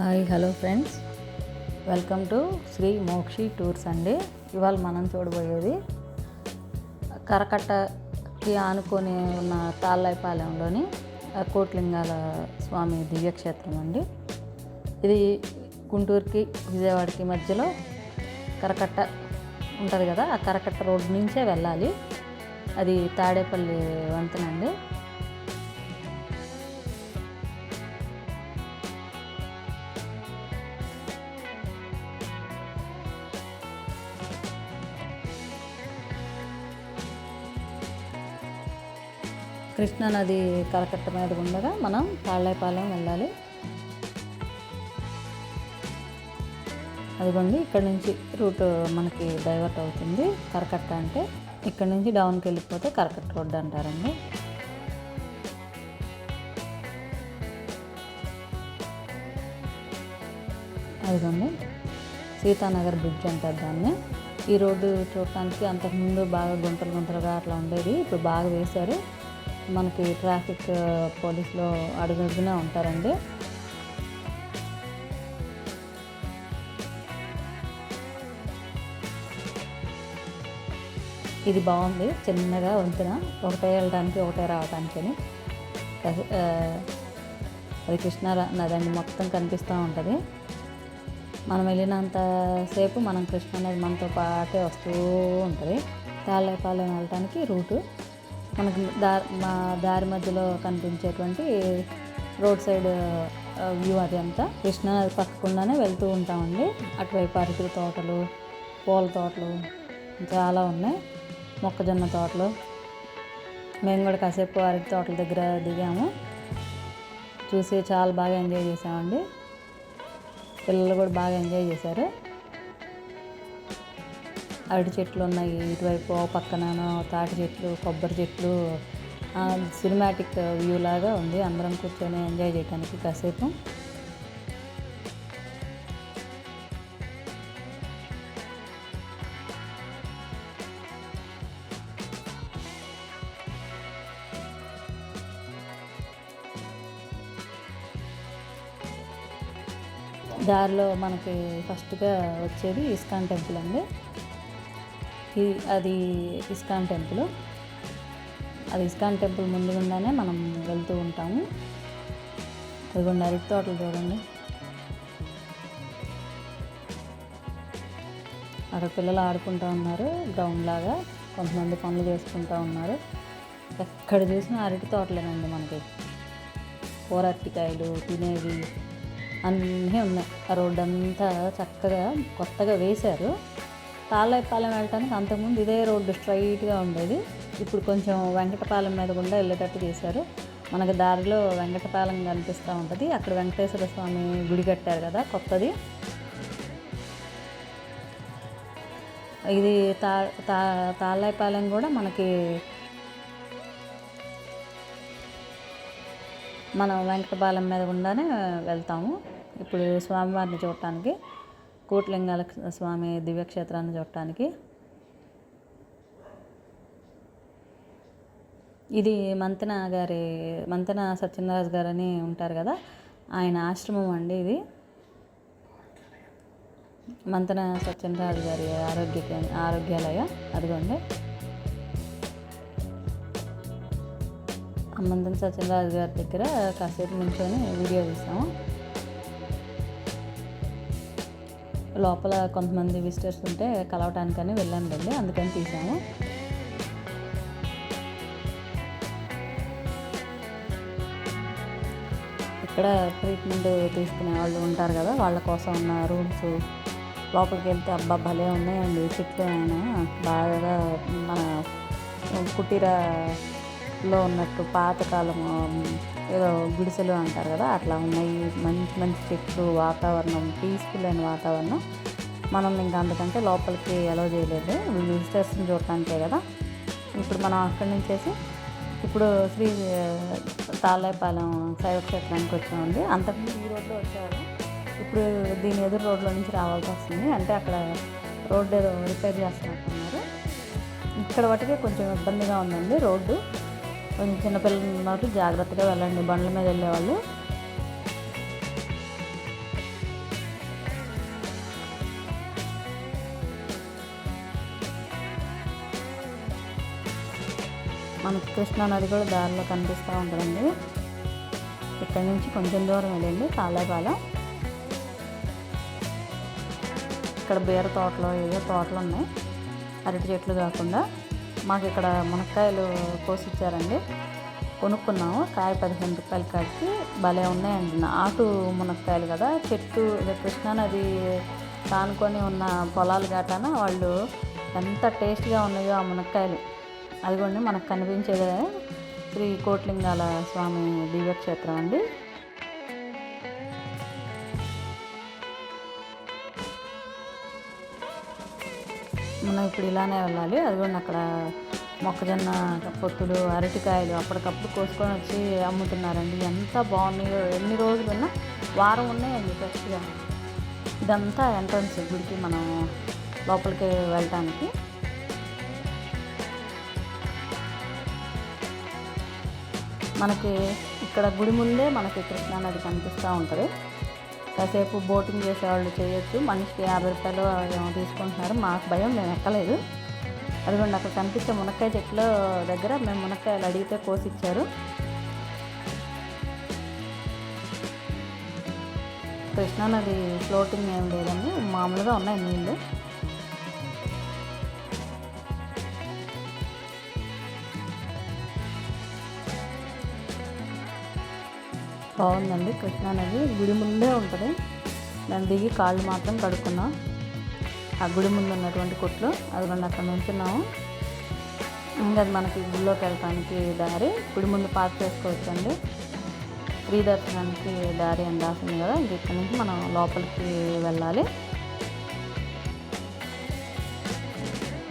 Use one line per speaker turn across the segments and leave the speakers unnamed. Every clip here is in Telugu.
Hi hello friends. Welcome to Sri Mokshi tours అండి. ఇవాళ మనం చూడబోయేది కరకట్టకి ఆనుకొని ఉన్న తాళ్ళైపాలెంలోని కోట్లింగాల స్వామి దివ్యక్షేత్రం అండి. ఇది గుంటూరుకి విజయవాడకి మధ్యలో కరకట్ట ఉంటుంది కదా ఆ కరకట్ట రోడ్ నుంచే వెళ్ళాలి. అది తాడేపల్లి వంతెనండి కృష్ణానది కరకట్ట మీద ఉండగా మనం తాళ్ళైపాలెం వెళ్ళాలి. అదిగోండి ఇక్కడ నుంచి రూట్ మనకి డైవర్ట్ అవుతుంది. కరకట్ట అంటే ఇక్కడ నుంచి డౌన్కి వెళ్ళిపోతే కరకట్ట రోడ్డు అంటారండి. అదిగోండి సీతానగర్ బ్రిడ్జ్ అంటారు దాన్ని. ఈ రోడ్డు చూడటానికి అంతకుముందు బాగా గుంతలు గుంతలుగా అట్లా ఉండేది ఇప్పుడు బాగా వేశారు. మనకి ట్రాఫిక్ పోలీసులో అడుగడుగునే ఉంటారండి. ఇది బాగుంది చిన్నగా వంతున ఒకటే వెళ్ళడానికి ఒకటే రావడానికి అది కృష్ణా నదండి మొత్తం కనిపిస్తూ ఉంటుంది. మనం వెళ్ళినంతసేపు మనం కృష్ణా నది మనతో పాటే వస్తూ ఉంటుంది. తాళ్ళపాలెం వెళ్ళటానికి రూటు మనకు దారి మా దారి మధ్యలో కనిపించేటువంటి రోడ్ సైడ్ వ్యూ అది అంతా. కృష్ణా పక్కకుండానే వెళ్తూ ఉంటామండి. అటువైపు అరటి తోటలు పూల తోటలు చాలా ఉన్నాయి. మొక్కజొన్న తోటలు. మేము కూడా కాసేపు అరటి తోటల దగ్గర దిగాము. చూసి చాలా బాగా ఎంజాయ్ చేసామండి. పిల్లలు కూడా బాగా ఎంజాయ్ చేశారు. అరటి చెట్లు ఉన్నాయి. ఇటువైపు పక్కన తాటి చెట్లు కొబ్బరి చెట్లు సినిమాటిక్ వ్యూ లాగా ఉంది. అందరం కూర్చొని ఎంజాయ్ చేయడానికి కాసేపు. దారిలో మనకి ఫస్ట్గా వచ్చేది ఇస్కాన్ టెంపుల్ అండి. అది ఇస్కాన్ టెంపుల్. అది ఇస్కాన్ టెంపుల్ ముందుగుండానే మనం వెళ్తూ ఉంటాము. అదిగోండి అరటి తోటలు చూడండి. అక్కడ పిల్లలు ఆడుకుంటూ ఉన్నారు గ్రౌండ్ లాగా. కొంతమంది పనులు చేసుకుంటూ ఉన్నారు. ఎక్కడ చూసినా అరటి తోటలేనండి మనకి. కూర అరటికాయలు తినేవి అన్నీ ఉన్నాయి. ఆ రోడ్డు అంతా చక్కగా కొత్తగా వేశారు. తాళ్ళైపాలెం వెళ్ళటానికి అంతకుముందు ఇదే రోడ్డు స్ట్రైట్గా ఉండేది. ఇప్పుడు కొంచెం వెంకటపాలెం మీద కూడా వెళ్ళేటట్టు చేశారు. మనకు దారిలో వెంకటపాలెం కనిపిస్తూ ఉంటుంది. అక్కడ వెంకటేశ్వర స్వామి గుడి కట్టారు కదా కొత్తది. ఇది తా తా తాళ్ళైపాలెం కూడా మనకి మనం వెంకటపాలెం మీద గుండానే వెళ్తాము. ఇప్పుడు స్వామివారిని చూడటానికి. కోట్లింగాల స్వామి దివ్యక్షేత్రాన్ని చూడటానికి. ఇది మంతెన గారి మంతెన సత్యనారాయణ గారు అని ఉంటారు కదా ఆయన ఆశ్రమం అండి ఇది. మంతన సత్యనారాయణ గారి ఆరోగ్య కేంద్ర- ఆరోగ్యాలయ అదిగోండి. మంతన సత్యనారాయణ గారి దగ్గర కాసేపు నుంచొని వీడియో తీసాము. లోపల కొంతమంది విజిటర్స్ ఉంటే కలవటానికని వెళ్ళాను వెళ్ళి అందుకని తీసాము. ఇక్కడ ట్రీట్మెంట్ తీసుకునే వాళ్ళు ఉంటారు కదా వాళ్ళ కోసం ఉన్న రూమ్స్ లోపలికి వెళ్తే అబ్బా భలే ఉన్నాయండి చెట్లు ఆయన బాగా మన కుటీర లో ఉన్నట్టు పాతకాలం ఏదో గుడిసెలు అంటారు కదా అట్లా ఉన్నాయి. మంచి మంచి చెట్లు వాతావరణం పీస్ఫుల్ అయిన వాతావరణం. మనం ఇంకా అందుకంటే లోపలికి అలో చేయలేదు. విజిటర్స్ని చూడటానికే కదా. ఇప్పుడు మనం అక్కడి నుంచేసి ఇప్పుడు శ్రీ తాళేపాలెం శైవ క్షేత్రానికి వచ్చామండి. అంతకుముందు ఈ రోడ్లో వచ్చారు ఇప్పుడు దీని ఎదురు రోడ్లో నుంచి రావాల్సి వస్తుంది. అంటే అక్కడ రోడ్డు ఏదో రిపేర్ చేస్తున్నట్టున్నారు. ఇక్కడ వాటికి కొంచెం ఇబ్బందిగా ఉందండి రోడ్డు. కొంచెం చిన్నపిల్లలు ఉన్నారు జాగ్రత్తగా వెళ్ళండి. బండ్ల మీద వెళ్ళేవాళ్ళు. మనకి కృష్ణా నది కూడా దారిలో కనిపిస్తూ ఉంటుందండి. ఇక్కడ నుంచి కొంచెం దూరం వెళ్ళండి కాలేపాలెం. ఇక్కడ బీర తోటలు ఏవో తోటలు ఉన్నాయి. అరటి చెట్లు కాకుండా. మాకు ఇక్కడ మునక్కాయలు కోసిచ్చారండి. కొనుక్కున్నాము. కాయ పదిహేను రూపాయలు కాడికి. భలే ఉన్నాయండి. నాటు మునక్కాయలు కదా. చెట్టు కృష్ణానది కానుకొని ఉన్న పొలాలు గటాన వాళ్ళు ఎంత టేస్ట్గా ఉన్నాయో ఆ మునక్కాయలు. అదిగోండి మనకు కనిపించేదే శ్రీ కోట్లింగాల స్వామి దివ్యక్షేత్రం అండి. మనం ఇప్పుడు ఇలానే వెళ్ళాలి. అది కూడా అక్కడ మొక్కజొన్న పొత్తులు అరటికాయలు అప్పటికప్పుడు కోసుకొని వచ్చి అమ్ముతున్నారండి. ఎంత బాగున్నాయో ఎన్ని రోజులు ఉన్నా వారం ఉన్నాయండి ఫ్రెష్గా ఇదంతా ఎంట్రన్స్ గుడికి మనం లోపలికి వెళ్ళటానికి. మనకి ఇక్కడ గుడి ముందే మనకి కృష్ణానది కనిపిస్తూ ఉంటుంది. కాసేపు బోటింగ్ చేసేవాళ్ళు చేయొచ్చు. మనిషికి యాభై రూపాయలు ఏమో తీసుకుంటున్నారు. మాకు భయం మేము ఎక్కలేదు. అదిగోండి అక్కడ కనిపించే మునక్కాయ చెట్ల దగ్గర మేము మునక్కాయలు అడిగితే కోసిచ్చారు. కృష్ణానది ఫ్లోటింగ్ ఏం లేదండి. మామూలుగా ఉన్నాయి నీళ్ళు బాగుందండి కృష్ణా నది గుడి ముందే ఉంటుంది. నేను దిగి కాళ్ళు మాత్రం కడుక్కున్నాం. ఆ గుడి ముందు ఉన్నటువంటి కొట్లు అది రెండు అక్కడ నుంచున్నాము ఇంకా అది మనకి గుడిలోకి వెళ్ళడానికి దారి గుడి ముందు పార్క్ చేసుకోవచ్చండి. ఫ్రీ దర్శనానికి దారి అని రాసింది కదా ఇక్కడి ఇక్కడ నుంచి మనం లోపలికి వెళ్ళాలి.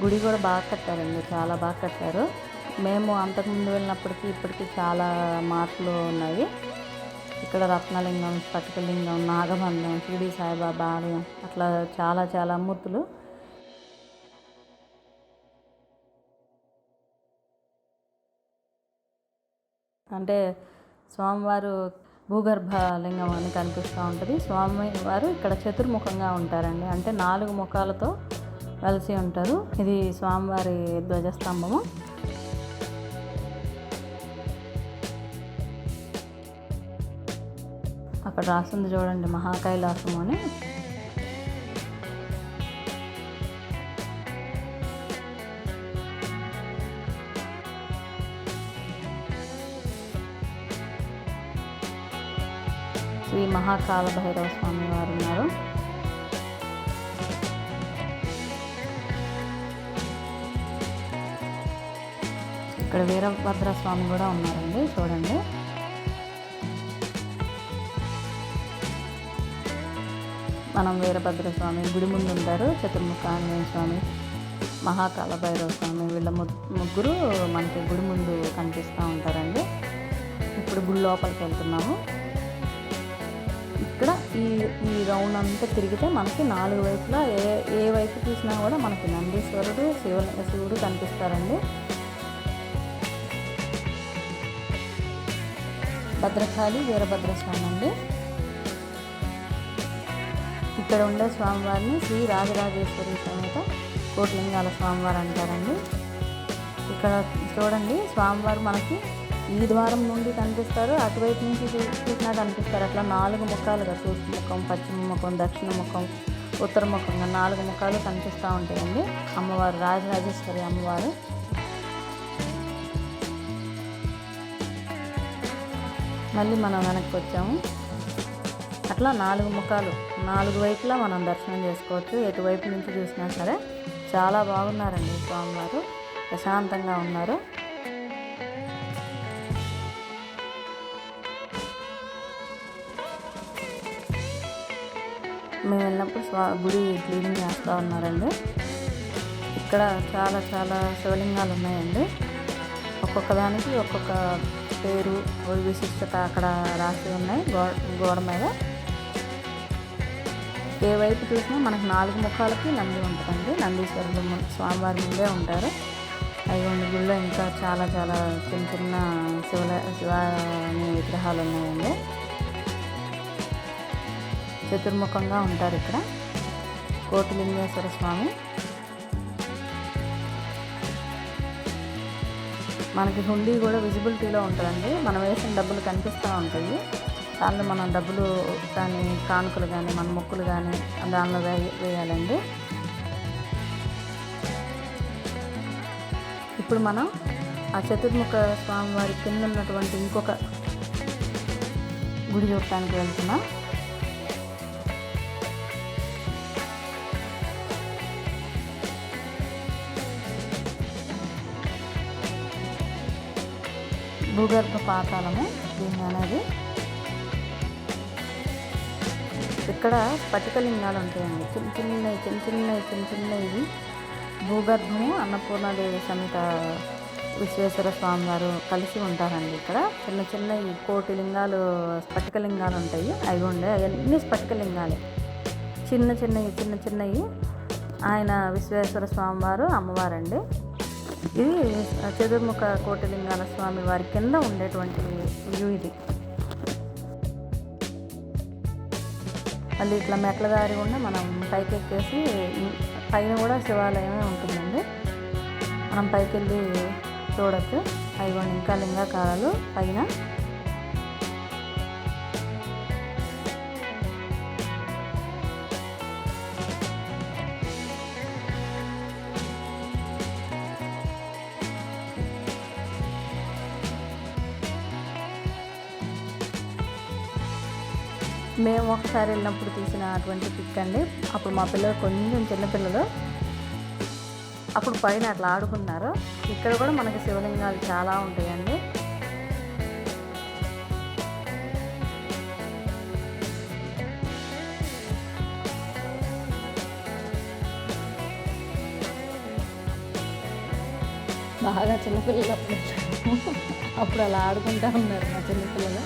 గుడి కూడా బాగా కట్టారండి చాలా బాగా కట్టారు. మేము అంతకుముందు వెళ్ళినప్పటికీ ఇప్పటికీ చాలా మార్పులు ఉన్నాయి. ఇక్కడ రత్నలింగం స్ఫటికలింగం నాగబంధం షిరిడి సాయిబాబా ఆలయం అట్లా చాలా చాలా మూర్తులు. అంటే స్వామివారు భూగర్భ లింగం అని కనిపిస్తూ ఉంటుంది. స్వామి వారు ఇక్కడ చతుర్ముఖంగా ఉంటారండి. అంటే నాలుగు ముఖాలతో కలిసి ఉంటారు. ఇది స్వామివారి ధ్వజస్తంభము. అక్కడ రాసింది చూడండి మహాకైలాసం అని. శ్రీ మహాకాల భైరవ స్వామి వారు ఉన్నారు. ఇక్కడ వీరభద్ర స్వామి కూడా ఉన్నారండి చూడండి. మనం వీరభద్ర స్వామి గుడి ముందు ఉంటారు చతుర్ముఖ ఆంజనేయ స్వామి మహాకాల భైరవ స్వామి వీళ్ళ ముగ్గురు మనకి గుడి ముందు కనిపిస్తూ ఉంటారండి. ఇప్పుడు గుడి లోపలికి వెళ్తున్నాము. ఇక్కడ ఈ ఈ రౌండ్ అంతా తిరిగితే మనకి నాలుగు వైపులా ఏ ఏ వైపు చూసినా కూడా మనకి నందీశ్వరుడు శివ శివుడు కనిపిస్తారండి. భద్రకాళి వీరభద్ర స్వామి అండి. ఇక్కడ ఉండే స్వామివారిని శ్రీ రాజరాజేశ్వరి సమేత కోట్లింగాల స్వామివారు అంటారండి. ఇక్కడ చూడండి స్వామివారు మనకి ఈ ద్వారం నుండి కనిపిస్తారు అటువైపు నుంచి చూసినా కనిపిస్తారు. అట్లా నాలుగు ముఖాలుగా తూర్పు ముఖం పశ్చిమ ముఖం దక్షిణ ముఖం ఉత్తర ముఖంగా నాలుగు ముఖాలు కనిపిస్తూ ఉంటాయండి. అమ్మవారు రాజరాజేశ్వరి అమ్మవారు. మళ్ళీ మనం వెనక్కి వచ్చాము. అట్లా నాలుగు ముఖాలు నాలుగు వైపులా మనం దర్శనం చేసుకోవచ్చు. ఎటువైపు నుంచి చూసినా సరే చాలా బాగున్నారండి స్వామివారు. ప్రశాంతంగా ఉన్నారు. మేము వెళ్ళినప్పుడు స్వా గుడి క్లీనింగ్ చేస్తూ ఉన్నారండి. ఇక్కడ చాలా చాలా శివలింగాలు ఉన్నాయండి. ఒక్కొక్క దానికి ఒక్కొక్క పేరు విశిష్టత అక్కడ రాసి ఉన్నాయి. గోడ గోడ మీద. ఏ వైపు చూసినా మనకు నాలుగు ముఖాలకి నంది ఉంటుందండి. నందీశ్వరుడు స్వామివారి ముందే ఉంటారు. ఐగొండ గుళ్ళో ఇంకా చాలా చాలా చిన్న చిన్న శివల శివాని విగ్రహాలు ఉన్నాయండి. చతుర్ముఖంగా ఉంటారు ఇక్కడ. కోటిలింగేశ్వర స్వామి. మనకి హుండీ కూడా విజిబిలిటీలో ఉంటుందండి. మనం వేసిన డబ్బులు కనిపిస్తూ ఉంటాయి. దానిలో మనం డబ్బులు కానీ కానుకలు కానీ మన మొక్కులు కానీ దానిలో వేయ వేయాలండి. ఇప్పుడు మనం ఆ చతుర్ముఖ స్వామివారి కింద ఉన్నటువంటి ఇంకొక గుడి చూడటానికి వెళ్తున్నాం. భూగర్భ పాతాళము దీన్ని అనేది ఇక్కడ స్ఫటికలింగాలు ఉంటాయండి చిన్న చిన్నవి చిన్న చిన్నవి చిన్న చిన్నవి. భూగర్భము అన్నపూర్ణాదేవి సమేత విశ్వేశ్వర స్వామి వారు కలిసి ఉంటారండి ఇక్కడ. చిన్న చిన్న ఈ కోటి లింగాలు స్ఫటికలింగాలు ఉంటాయి అవి ఉండే అవన్నీ స్ఫటికలింగాలే. చిన్న చిన్నవి చిన్న చిన్నవి. ఆయన విశ్వేశ్వర స్వామి వారు అమ్మవారండి. ఇది చతుర్ముఖ కోటిలింగాల స్వామి వారి కింద ఉండేటువంటి వ్యూ ఇది. మళ్ళీ ఇట్లా మెట్ల దారి కూడా మనం పైకి ఎక్కేసి పైన కూడా శివాలయమే ఉంటుందండి. మనం పైకి వెళ్ళి చూడొచ్చు. అవి ఇంకా లింగాకారాలు పైన. ఒకసారి వెళ్ళినప్పుడు తీసిన అటువంటి పిక్ అండి. అప్పుడు మా పిల్లలు కొంచెం చిన్నపిల్లలు అప్పుడు పైన అట్లా ఆడుకున్నారు. ఇక్కడ కూడా మనకి శివలింగాలు చాలా ఉంటాయండి. బాగా చిన్నపిల్లలు అప్పుడు. అప్పుడు అలా ఆడుకుంటూ ఉన్నారు మా చిన్నపిల్లలు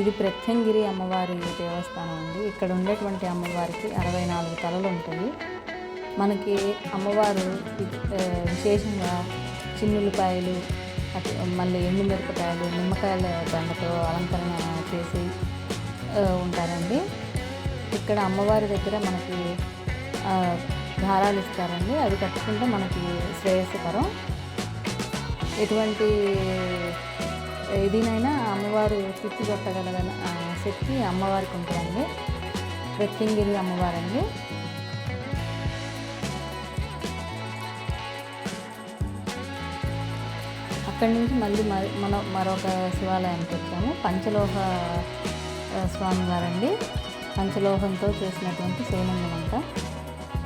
ఇది ప్రత్యంగిరి అమ్మవారి దేవస్థానం అండి. ఇక్కడ ఉండేటువంటి అమ్మవారికి అరవై నాలుగు తలలు ఉంటాయి. మనకి అమ్మవారు విశేషంగా చిన్నులపాయలు అటు మళ్ళీ ఎండు మిరపకాయలు నిమ్మకాయల దండతో అలంకరణ చేసి ఉంటారండి. ఇక్కడ అమ్మవారి దగ్గర మనకి దారాలు ఇస్తారండి. అవి కట్టుకుంటే మనకి శ్రేయస్కరం. ఎటువంటి ఇదినైనా అమ్మవారు తిప్పి కొట్టగలగన శక్తి అమ్మవారికి ఉంటుందండి ప్రత్యంగిరి అమ్మవారండి. అక్కడి నుంచి మళ్ళీ మరి మన మరొక శివాలయానికి వచ్చాము. పంచలోహ స్వామి వారండి. పంచలోహంతో చేసినటువంటి శివలింగం అంట.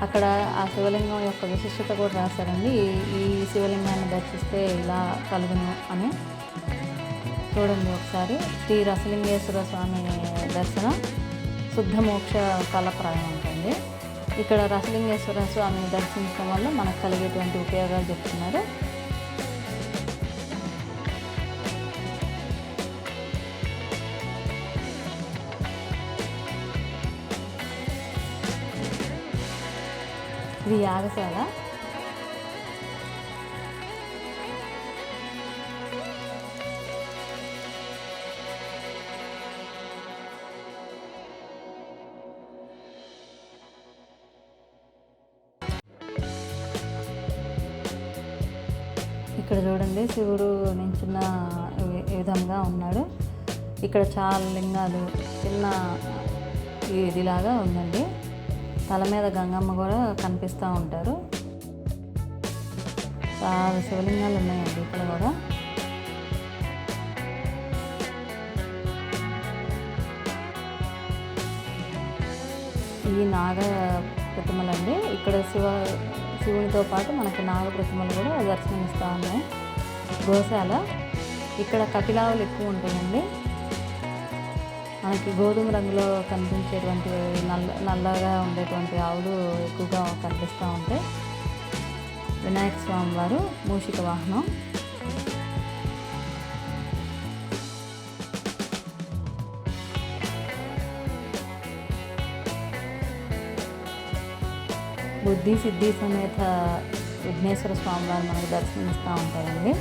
అక్కడ ఆ శివలింగం యొక్క విశిష్టత కూడా రాశారండి. ఈ- ఈ శివలింగాన్ని దర్శిస్తే ఇలా కలుగును అని. చూడండి ఒకసారి. శ్రీ రసలింగేశ్వర స్వామి దర్శనం. శుద్ధ మోక్ష ఫలప్రాయం ఉంటుంది ఇక్కడ రసలింగేశ్వర స్వామిని దర్శించడం వల్ల మనకు కలిగేటువంటి ఉపయోగాలు చెప్తున్నారు. ఇది యాగశాల. ఇక్కడ చూడండి శివుడు నించున్న విధంగా ఉన్నాడు. ఇక్కడ చాలా లింగాలు చిన్న ఇదిలాగా ఉందండి. తల మీద గంగమ్మ కూడా కనిపిస్తూ ఉంటారు. చాలా శివలింగాలు ఉన్నాయండి ఇక్కడ కూడా. ఈ నాగ ప్రతిమలండి. ఇక్కడ శివ శివునితో పాటు మనకి నాగ ప్రతిమలు కూడా దర్శనమిస్తూ ఉన్నాయి. గోశాల ఇక్కడ కపిలావులు ఎక్కువ ఉంటాయండి మనకి గోధుమ రంగులో కనిపించేటువంటి నల్ల నల్లగా ఉండేటువంటి ఆవులు ఎక్కువగా కనిపిస్తూ ఉంటాయి. వినాయక స్వామి వారు మూషిక వాహనం. బుద్ధి సిద్ధి సమేత విఘ్నేశ్వర స్వామి వారు మనకు దర్శనమిస్తూ ఉంటారండి.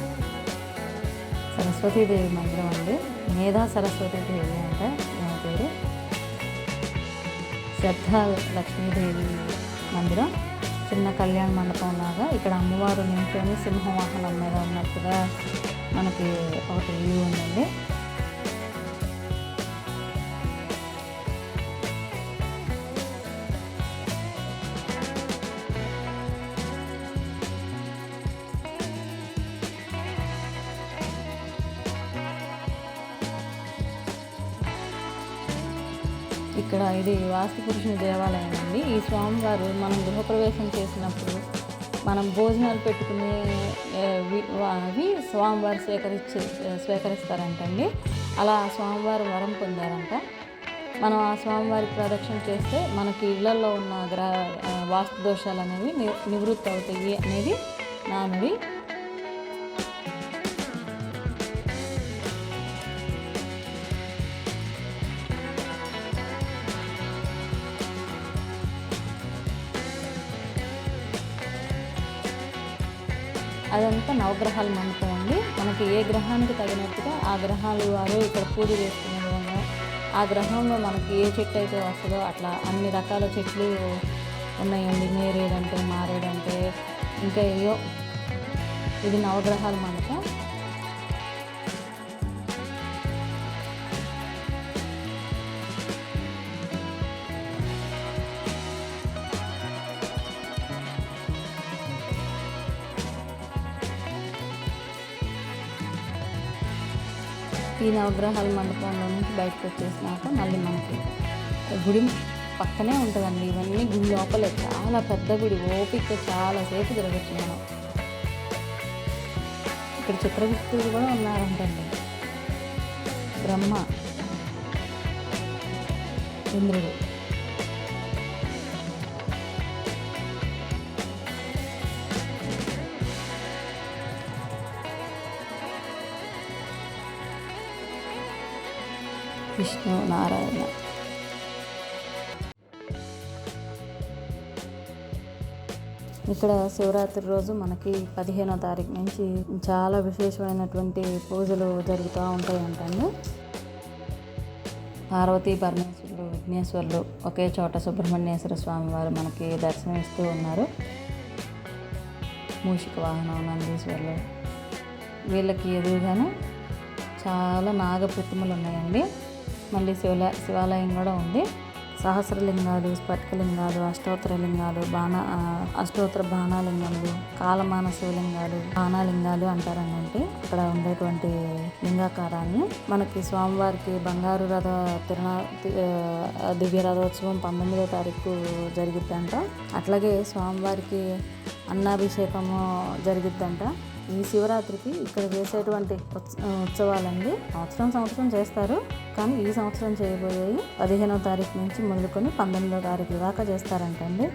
సరస్వతీదేవి మందిరం అండి. మేధా సరస్వతీదేవి అంటే దాని పేరు. శ్రద్ధ లక్ష్మీదేవి మందిరం. చిన్న కళ్యాణ మండపం లాగా ఇక్కడ అమ్మవారు నించొని సింహవాహనం మీద ఉన్నట్టుగా మనకి ఒకటి వ్యూ ఉందండి. ఇక్కడ ఇది వాస్తు పురుషుని దేవాలయం అండి. ఈ స్వామివారు మనం గృహప్రవేశం చేసినప్పుడు మనం భోజనాలు పెట్టుకునే అవి స్వామివారు స్వీకరించి స్వీకరిస్తారంటండి. అలా స్వామివారు వరం పొందారంట. మనం ఆ స్వామివారి ప్రదక్షిణ చేస్తే మనకి ఇళ్ళలో ఉన్న గ్రహ వాస్తు దోషాలు అనేవి నివృత్తి అవుతాయి అనేది నానుడి అదంతా నవగ్రహాల నమ్మకం అండి మనకి ఏ గ్రహానికి తగినట్టుగా ఆ గ్రహాలు వారు ఇక్కడ పూజ చేసుకునే విధంగా ఆ గ్రహంలో మనకి ఏ చెట్టు అయితే వస్తుందో అట్లా అన్ని రకాల చెట్లు ఉన్నాయండి. నేరేడంటే మారేడంటే ఇంకా ఏయో. ఇది నవగ్రహాల మండపం ఈ నవగ్రహాల మండపంలో నుంచి బయటకు వచ్చేసినాక మళ్ళీ మనకి గుడి పక్కనే ఉంటుందండి. ఇవన్నీ గుడి లోపలే. చాలా పెద్ద గుడి. ఓపిక చాలాసేపు తిరగచ్చు మనం. ఇక్కడ చిత్రగుప్తుడు కూడా ఉన్నారంటండి బ్రహ్మ. ఇంద్రుడు. విష్ణు నారాయణ ఇక్కడ శివరాత్రి రోజు మనకి పదిహేనో తారీఖు నుంచి చాలా విశేషమైనటువంటి పూజలు జరుగుతూ ఉంటాయి పార్వతీ పరమేశ్వరుడు విఘ్నేశ్వరులు ఒకే చోట సుబ్రహ్మణ్యేశ్వర స్వామి వారు మనకి దర్శనమిస్తూ ఉన్నారు. మూషిక వాహనం నందీశ్వరులు వీళ్ళకి ఎదురుగానే చాలా నాగ ప్రతిమలు ఉన్నాయండి. మళ్ళీ శివల శివాలయం కూడా ఉంది. సహస్రలింగాలు స్ఫటికలింగాలు అష్టోత్తరలింగాలు బాణ అష్టోత్తర బాణాలింగాలు కాలమాన శివలింగాలు బాణాలింగాలు అంటారనంటే ఇక్కడ ఉండేటువంటి లింగాకారాన్ని. మనకి స్వామివారికి బంగారు రథ తిరునా దివ్య రథోత్సవం పంతొమ్మిదో తారీఖు జరిగిద్దంట. అట్లాగే స్వామివారికి అన్నాభిషేకము జరిగిద్దంట. ఈ శివరాత్రికి ఇక్కడ చేసేటువంటి ఉత్సవాలండి. సంవత్సరం సంవత్సరం చేస్తారు. కానీ ఈ సంవత్సరం చేయబోయేవి పదిహేనవ తారీఖు నుంచి మొదలుకొని పంతొమ్మిదో తారీఖు దాకా చేస్తారంటండి.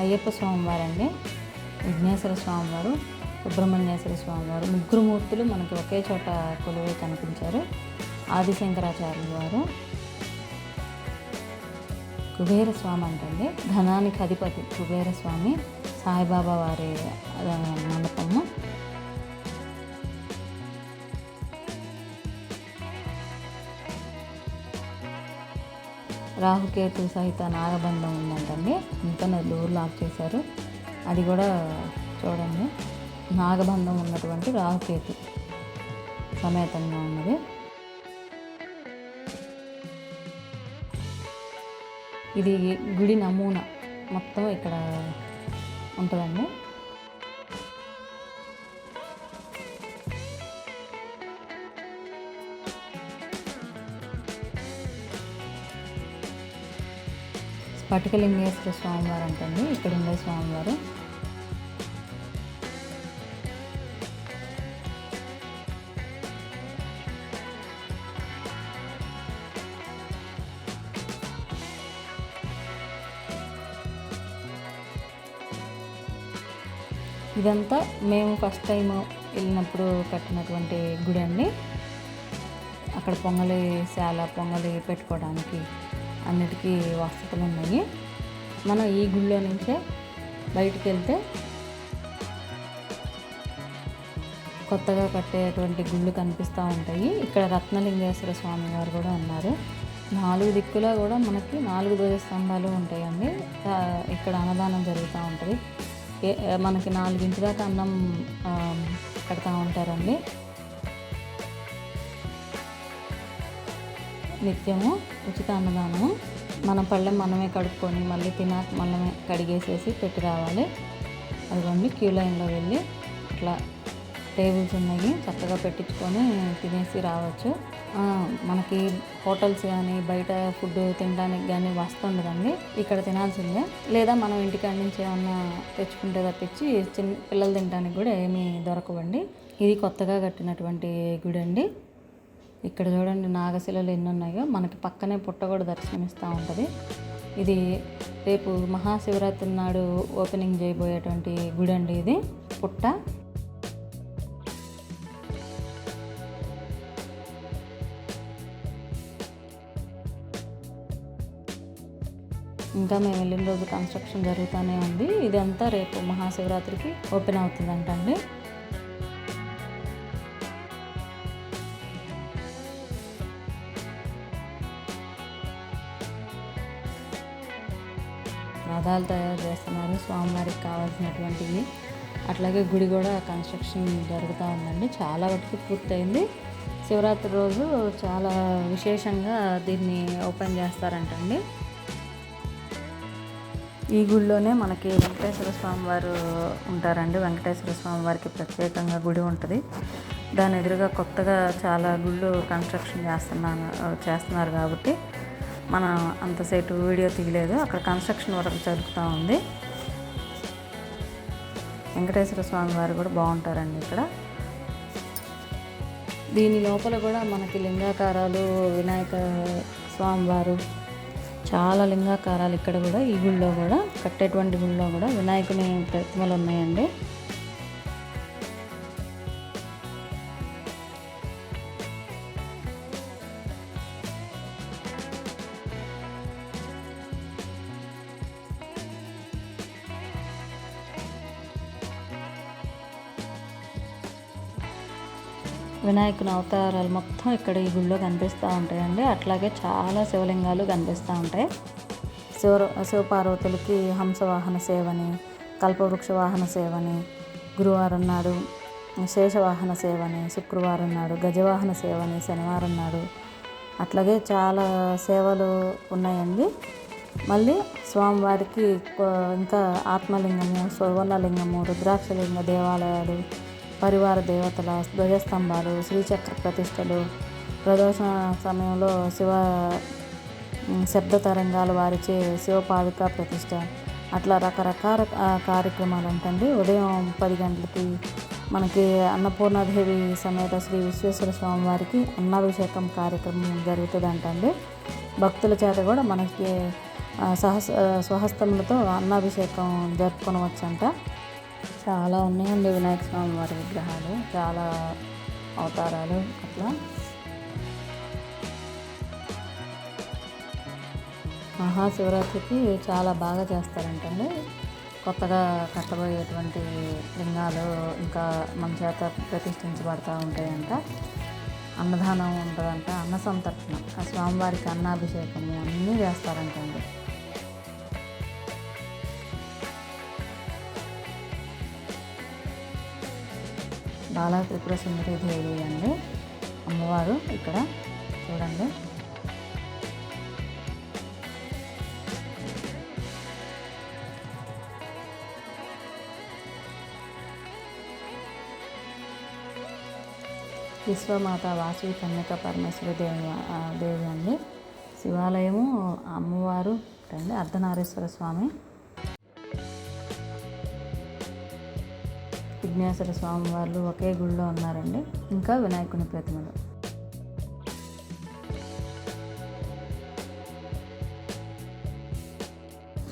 అయ్యప్ప స్వామివారండి విఘ్నేశ్వర స్వామివారు సుబ్రహ్మణ్యేశ్వర స్వామివారు ముగ్గురు మూర్తులు మనకి ఒకే చోట కొలువై కనిపించారు. ఆదిశంకరాచార్యుల వారు కుబేర స్వామి అంటండి ధనానికి అధిపతి కుబేర స్వామి సాయిబాబా వారి మండపము రాహుకేతు సహిత నాగబంధం ఉందంటండి. ఇంకా డోర్ లాక్ చేశారు. అది కూడా చూడండి. నాగబంధం ఉన్నటువంటి రాహుకేతు సమేతంగా ఉన్నది. ఇది గుడి నమూనా మొత్తం ఇక్కడ ఉంటుందండి. పటికలింగేశ్వర స్వామివారు అంటండి ఇక్కడ ఉండే స్వామివారు. ఇదంతా మేము ఫస్ట్ టైం వెళ్ళినప్పుడు కట్టినటువంటి గుడి అండి. అక్కడ పొంగలి శాల పొంగలి పెట్టుకోవడానికి అన్నిటికీ వసతులు ఉన్నాయి. మనం ఈ గుడిలో నుంచే బయటికి వెళ్తే కొత్తగా కట్టేటువంటి గుళ్ళు కనిపిస్తూ ఉంటాయి. ఇక్కడ రత్నలింగేశ్వర స్వామి గారు కూడా ఉన్నారు. నాలుగు దిక్కులా కూడా మనకి నాలుగు ధ్వజస్తంభాలు ఉంటాయండి. ఇక్కడ అన్నదానం జరుగుతూ ఉంటుంది. మనకి నాలుగింటి దాకా అన్నం పెడతా ఉంటారండి. నిత్యము ఉచిత అన్నదానము. మన పళ్ళెం మనమే కడుక్కొని మళ్ళీ తినాక మనమే కడిగేసేసి పెట్టి రావాలి. అదిగోండి క్యూ లైన్లో వెళ్ళి అట్లా టేబుల్స్ ఉన్నాయి చక్కగా పెట్టించుకొని తినేసి రావచ్చు. మనకి హోటల్స్ కానీ బయట ఫుడ్ తినడానికి కానీ వస్తుండదండి ఇక్కడ తినాల్సిందే. లేదా మనం ఇంటికాడ నుంచి ఏమన్నా తెచ్చుకుంటే తప్పించి చిన్న పిల్లలు తినడానికి కూడా ఏమీ దొరకవండి. ఇది కొత్తగా కట్టినటువంటి గుడి అండి ఇక్కడ చూడండి నాగశిలలు ఎన్ని ఉన్నాయో. మనకి పక్కనే పుట్ట కూడా దర్శనమిస్తూ ఉంటుంది. ఇది రేపు మహాశివరాత్రి నాడు ఓపెనింగ్ చేయబోయేటువంటి గుడి అండి ఇది. పుట్ట. ఇంకా మేము వెళ్ళిన రోజు కన్స్ట్రక్షన్ జరుగుతూనే ఉంది. ఇదంతా రేపు మహాశివరాత్రికి ఓపెన్ అవుతుందంటండి. రథాలు తయారు చేస్తున్నారు. స్వామివారికి కావాల్సినటువంటివి. అట్లాగే గుడి కూడా కన్స్ట్రక్షన్ జరుగుతూ ఉందండి. చాలా వరకు పూర్తయింది. శివరాత్రి రోజు చాలా విశేషంగా దీన్ని ఓపెన్ చేస్తారంటండి. ఈ గుడిలోనే మనకి వెంకటేశ్వర స్వామి వారు ఉంటారండి. వెంకటేశ్వర స్వామి వారికి ప్రత్యేకంగా గుడి ఉంటుంది. దాని ఎదురుగా కొత్తగా చాలా గుళ్ళు కన్స్ట్రక్షన్ చేస్తున్నాను చేస్తున్నారు కాబట్టి మనం అంతసేపు వీడియో తీయలేదు. అక్కడ కన్స్ట్రక్షన్ వరకు జరుగుతూ ఉంది. వెంకటేశ్వర స్వామి వారు కూడా బాగుంటారండి ఇక్కడ. దీని లోపల కూడా మనకి లింగాకారాలు వినాయక స్వామివారు చాలా లింగాకారాలు ఇక్కడ కూడా ఈ గుళ్ళో కూడా కట్టేటువంటి గుళ్ళో కూడా వినాయకుని ప్రతిమలు ఉన్నాయండి. వినాయకుని అవతారాలు మొత్తం ఇక్కడ ఈ గుళ్ళో కనిపిస్తూ ఉంటాయండి. అట్లాగే చాలా శివలింగాలు కనిపిస్తూ ఉంటాయి. శివ శివపార్వతులకి హంసవాహన సేవని కల్పవృక్ష వాహన సేవని గురువారం నాడు శేషవాహన సేవని శుక్రవారం నాడు గజవాహన సేవని శనివారం నాడు అట్లాగే చాలా సేవలు ఉన్నాయండి. మళ్ళీ స్వామివారికి ఇంకా ఆత్మలింగము సువర్ణలింగము రుద్రాక్షలింగ దేవాలయాలు పరివార దేవతల ధ్వజస్తంభాలు శ్రీచక్ర ప్రతిష్టలు ప్రదోషణ సమయంలో శివ శబ్ద తరంగాలు వారిచే శివపాదుక ప్రతిష్ట. అట్లా రకరకాల కార్యక్రమాలు ఉంటుంది ఉదయం పది గంటలకి మనకి అన్నపూర్ణాదేవి సమేత శ్రీ విశ్వేశ్వర స్వామి వారికి అన్నాభిషేకం కార్యక్రమం జరుగుతుంది అంటండి భక్తుల చేత కూడా మనకి సహస్ స్వహస్తములతో అన్నాభిషేకం జరుపుకొనవచ్చంట. చాలా ఉన్నాయండి వినాయక స్వామి వారి విగ్రహాలు. చాలా అవతారాలు అట్లా. మహాశివరాత్రికి చాలా బాగా చేస్తారంటండి. కొత్తగా కట్టబోయేటువంటి లింగాలు ఇంకా మన చేత ప్రతిష్ఠించబడతా ఉంటాయంట. అన్నదానం ఉంటుందంట అన్న సంతర్పణ ఆ స్వామివారికి అన్నాభిషేకము అన్నీ చేస్తారంటండి. బాలా త్రిపుర సుందరి దేవి అండి. అమ్మవారు ఇక్కడ చూడండి. విశ్వమాత వాసవి కన్యక పరమేశ్వరి దేవి దేవి అండి. శివాలయము అమ్మవారు అండి అర్ధనారీశ్వర స్వామి విఘ్నేశ్వర స్వామి వాళ్ళు ఒకే గుడిలో ఉన్నారండి. ఇంకా వినాయకుని ప్రతిమలు.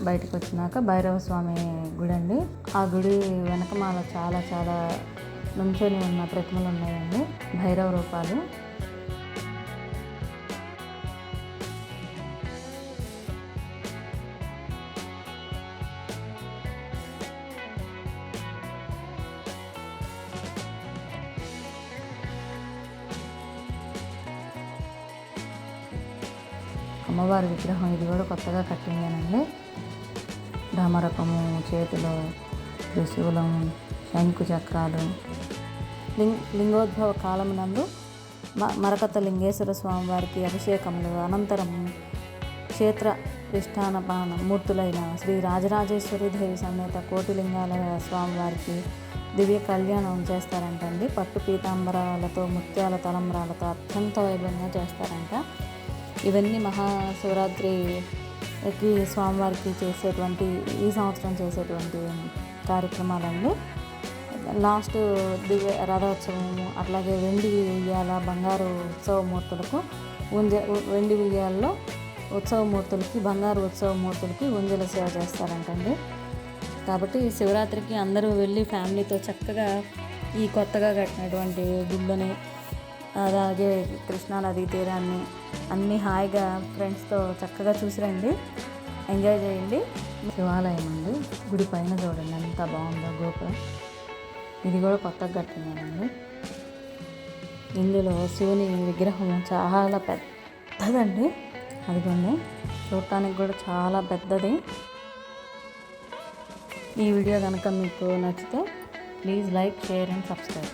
బయటకు వచ్చినాక భైరవ స్వామి గుడి అండి ఆ గుడి వెనక మాల చాలా చాలా నుంచొని ఉన్న ప్రతిమలు ఉన్నాయండి. భైరవ రూపాలు. అమ్మవారి విగ్రహం ఇది కూడా కొత్తగా కట్టిందేనండి. ధామరకము చేతిలో త్రిశూలం శంకు చక్రాలు. లింగ్ లింగోద్భవ కాలమునందు మ మరకత లింగేశ్వర స్వామి వారికి అభిషేకములు అనంతరం క్షేత్ర విష్టాన మూర్తులైన శ్రీ రాజరాజేశ్వరి దేవి సమేత కోటిలింగాల స్వామివారికి దివ్య కళ్యాణం చేస్తారంటండి. పట్టు పీతాంబరాలతో ముత్యాల తలంబరాలతో అత్యంత వైభవంగా చేస్తారంట. ఇవన్నీ మహాశివరాత్రికి స్వామివారికి చేసేటువంటి ఈ సంవత్సరం చేసేటువంటి కార్యక్రమాలండి లాస్ట్ దివ్య రథోత్సవం అట్లాగే వెండి ఉయ్యాల బంగారు ఉత్సవమూర్తులకు ఉంజ వెండి ఉయ్యాలలో ఉత్సవమూర్తులకి బంగారు ఉత్సవమూర్తులకి ఉంజల సేవ చేస్తారంటండి. కాబట్టి శివరాత్రికి అందరూ వెళ్ళి ఫ్యామిలీతో చక్కగా ఈ కొత్తగా కట్టినటువంటి గుళ్ళని అలాగే కృష్ణానది తీరాన్ని అన్నీ హాయిగా ఫ్రెండ్స్తో చక్కగా చూసి రండి ఎంజాయ్ చేయండి. శివాలయం అండి. గుడి పైన చూడండి ఎంత బాగుందో గోపురం. ఇది కూడా కొత్తగా కట్టినానండి ఇందులో శివుని విగ్రహం చాలా పెద్దదండి. అదిగోండి చూడటానికి కూడా చాలా పెద్దది. ఈ వీడియో కనుక మీకు నచ్చితే please like share and subscribe.